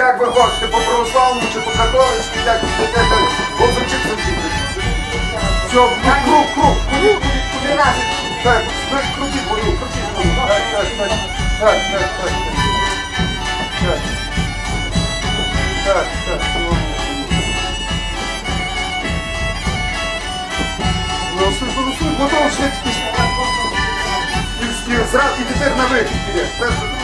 Як ви хочете, по православному чи по католицьки, як будете, от звучить, звучить. Все, ну, круг, круг, круг. Так, ви крутіть воду, крутіть воду. Так, так, так, так, так, так. Так, так, так. Голосуй, голосуй, готово зразу, і тепер на вихід підеш.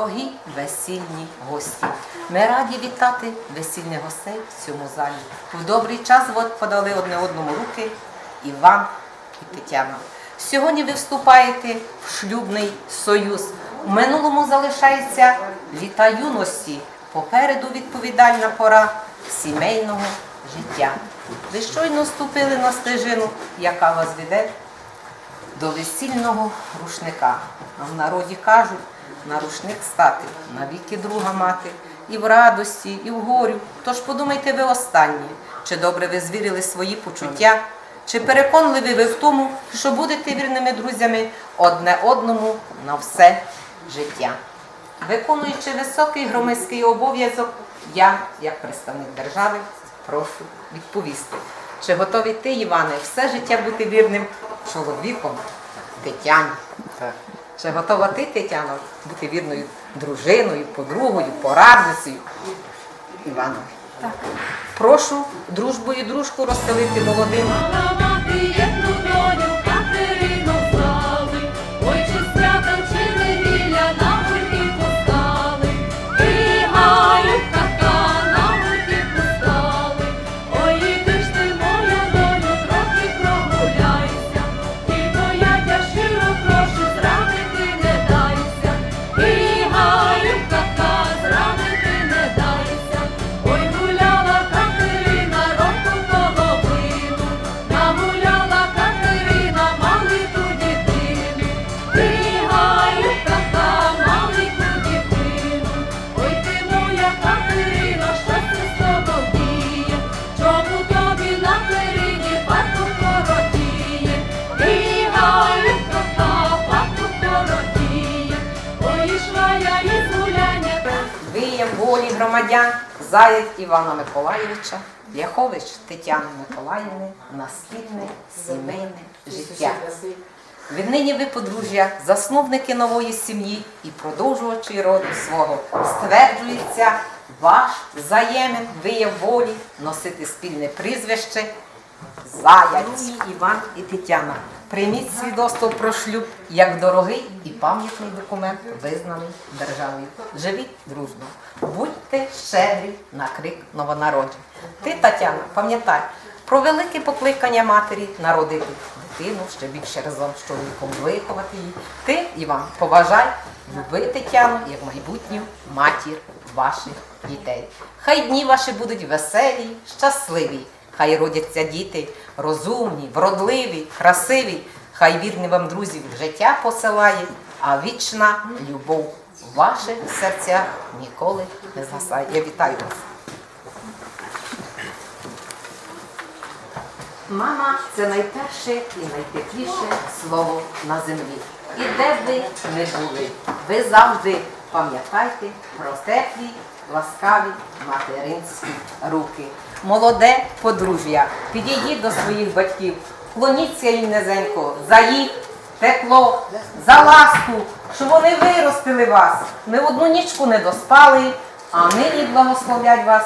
Дорогі весільні гості, ми раді вітати весільних гостей в цьому залі. В добрий час подали одне одному руки Іван і Тетяна. Сьогодні ви вступаєте в шлюбний союз. У минулому залишається літа юності. Попереду відповідальна пора сімейного життя. Ви щойно вступили на стежину, яка вас веде до весільного рушника. А в народі кажуть, на рушник стати, навіки друга мати, і в радості, і в горю. Тож подумайте ви останнє, чи добре ви звірили свої почуття, чи переконливі ви в тому, що будете вірними друзями одне одному на все життя. Виконуючи високий громадський обов'язок, я, як представник держави, прошу відповісти, чи готові ти, Іване, все життя бути вірним чоловіком Тетяні? Чи готова ти, Тетяно, бути вірною дружиною, подругою, порадницею Іванові? Так. Прошу дружбу і дружку розстелити молодим. Громадян Заєць Івана Миколаєвича, Ляхович Тетяни Миколаївни на сімейне життя. Віднині ви подружжя, засновники нової сім'ї і продовжувачі роду свого. Стверджується ваш взаємин вияв волі носити спільне прізвище Заяць. Іван і Тетяна. Прийміть свідоцтво про шлюб як дорогий і пам'ятний документ, визнаний державою. Живіть дружно, будьте щедрі на крик новонароджень. Ти, Тетяна, пам'ятай про велике покликання матері народити дитину, ще більше разом з чоловіком виховати її. Ти, Іван, поважай, люби Тетяну як майбутню матір ваших дітей. Хай дні ваші будуть веселі, щасливі. Хай родяться діти розумні, вродливі, красиві. Хай вірні вам друзів життя посилає, а вічна любов в ваших серцях ніколи не згасає. Я вітаю вас. Мама це найперше і найтепліше слово на землі. І де б ви не були, ви завжди пам'ятайте про теплі, ласкаві материнські руки. Молоде подружжя, підійдіть до своїх батьків, клоніться їм низенько за їх тепло, за ласку, що вони виростили вас, не одну нічку не доспали, а нині благословлять вас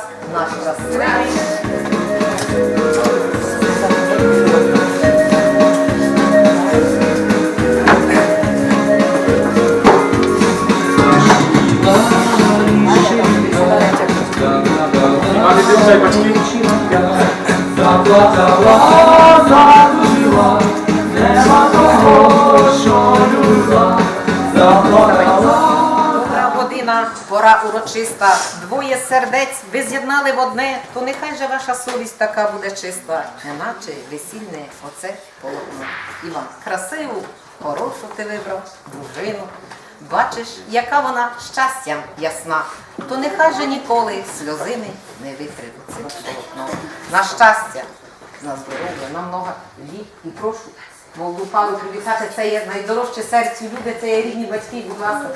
наш щасливий. А ти дивишай батьків. Добра година, пора урочиста, двоє сердець ви з'єднали в одне, то нехай же ваша совість така буде чиста, неначе весільне оце полотно. Іван, красиву, хорошу ти вибрав, дружину. Бачиш, яка вона щастям ясна, то нехай же ніколи сльозини не витривуть цим полотном. На щастя, на здоров'я, на много літ і прошу. Молоду пару привітати, це є найдорожче серцю люди, це є рідні батьки, будь ласка.